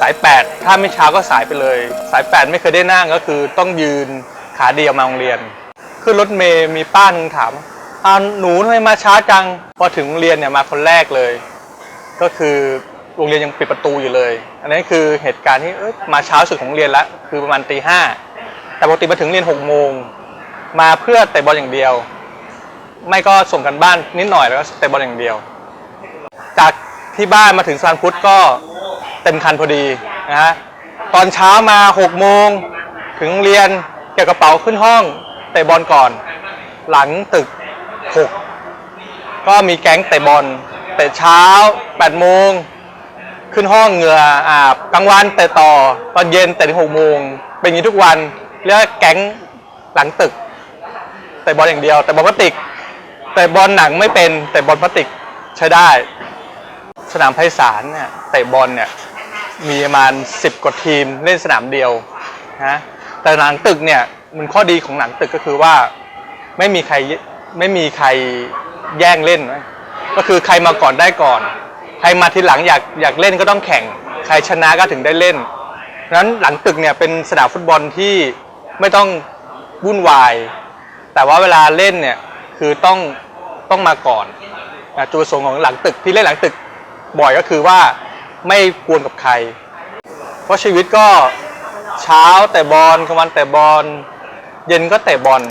สาย 8 ถ้าไม่เช้าก็สายไปเลย สาย 8 ไม่เคยได้นั่งก็คือต้องยืนขาเดียวมาโรงเรียน ขึ้นรถเมย์มีป้าหนึ่งถามอ้าหนูทำไมมาช้าจัง พอถึงโรงเรียนเนี่ยมาคนแรกเลย ก็คือโรงเรียนยังปิดประตูอยู่เลย อันนี้คือเหตุการณ์ที่มาเช้าสุดของโรงเรียนแล้วคือประมาณตีห้าแต่ปกติมาถึงเรียนหกโมงมาเพื่อเตะบอลอย่างเดียว ไม่ก็ส่งกันบ้านนิดหน่อยแล้วก็เตะบอลอย่างเดียว จากที่บ้านมาถึงสานพุทธก็เต็มคันพอดีนะฮะตอนเช้ามา6โมงถึงเรียนเก็บกระเป๋าขึ้นห้องเตะบอลก่อน หลังตึก 6 ก็มีแก๊งเตะบอลเตะเช้า8โมงขึ้นห้องเหงื่ออาบกลางวันเตะต่อตอนเย็นเตะถึง6โมงเป็นอย่างนี้ทุกวันเรียกว่าแก๊งหลังตึกเตะบอลอย่างเดียว แต่บอลพลาสติก แต่บอลหนังไม่เป็นแต่บอลพลาสติกใช้ได้ สนามไพศาลเนี่ยเตะบอลเนี่ยมีประมาณ 10 กว่าทีมเล่นสนามเดียวนะแต่หลังตึกเนี่ยมันข้อดีของหลังตึกก็คือว่าไม่มีใครไม่มีใครแย่งเล่น ก็คือใครมาก่อนได้ก่อน ใครมาทีหลังอยากอยากเล่นก็ต้องแข่ง ใครชนะก็ถึงได้เล่นนั้นหลังตึกเนี่ยเป็นสนามฟุตบอลที่ไม่ต้องวุ่นวาย แต่ว่าเวลาเล่นเนี่ยคือต้องต้องมาก่อนจุดประสงค์ของหลังตึกที่เล่นหลังตึก บ่อยก็คือว่าไม่กวนกับใคร เพราะชีวิตก็เช้าแต่บอลกลางวันแต่บอลเย็นก็เตะบอล